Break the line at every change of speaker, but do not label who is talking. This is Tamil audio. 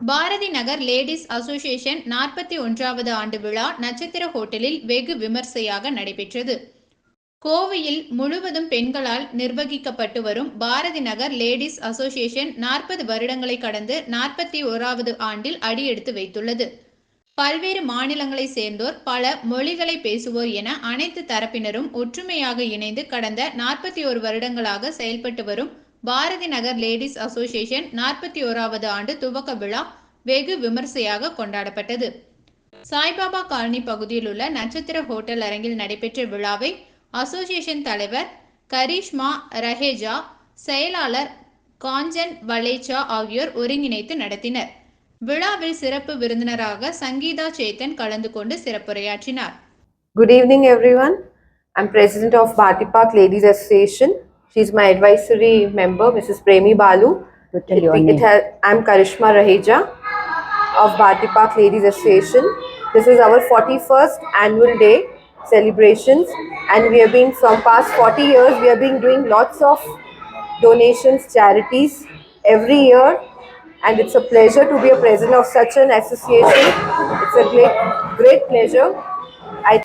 பாரதி நகர் லேடிஸ் அசோசியேஷன் நாற்பத்தி ஒன்றாவது ஆண்டு விழா நட்சத்திர ஹோட்டலில் வெகு விமர்சையாக நடைபெற்றது. கோவையில் முழுவதும் பெண்களால் நிர்வகிக்கப்பட்டு வரும் பாரதி நகர் லேடிஸ் அசோசியேஷன் நாற்பது வருடங்களை கடந்து நாற்பத்தி ஓராவது ஆண்டில் அடியெடுத்து வைத்துள்ளது. பல்வேறு மாநிலங்களை சேர்ந்தோர் பல மொழிகளை பேசுவோர் என அனைத்து தரப்பினரும் ஒற்றுமையாக இணைந்து கடந்த நாற்பத்தி ஒரு வருடங்களாக செயல்பட்டு வரும் பாரதி நகர் லேடிஸ் அசோசியேஷன் நாற்பத்தி ஓராவது ஆண்டு துவக்க விழா வெகு விமர்சையாக கொண்டாடப்பட்டது. சாய்பாபா காலனி பகுதியில் உள்ள நட்சத்திர ஹோட்டல் அரங்கில் நடைபெற்ற விழாவை அசோசியேஷன் தலைவர் கரிஷ்மா ரஹேஜா செயலாளர் காஞ்சன் வலேச்சா ஆகியோர் ஒருங்கிணைத்து நடத்தினர். விழாவில் சிறப்பு விருந்தினராக சங்கீதா சேத்தன் கலந்து கொண்டு சிறப்புரையாற்றினார்.
Good evening, everyone. I'm president of Bharti Park ladies association She's my advisory member, Mrs. Premi Balu.
To tell your
It- it
name.
has- I'm Karishma Raheja of Bharti Park Ladies Association. This is our 41st annual day celebrations, and we have been from past 40 years. We have been doing lots of donations, charities every year, and it's a pleasure to be a president of such an association. It's a great, great pleasure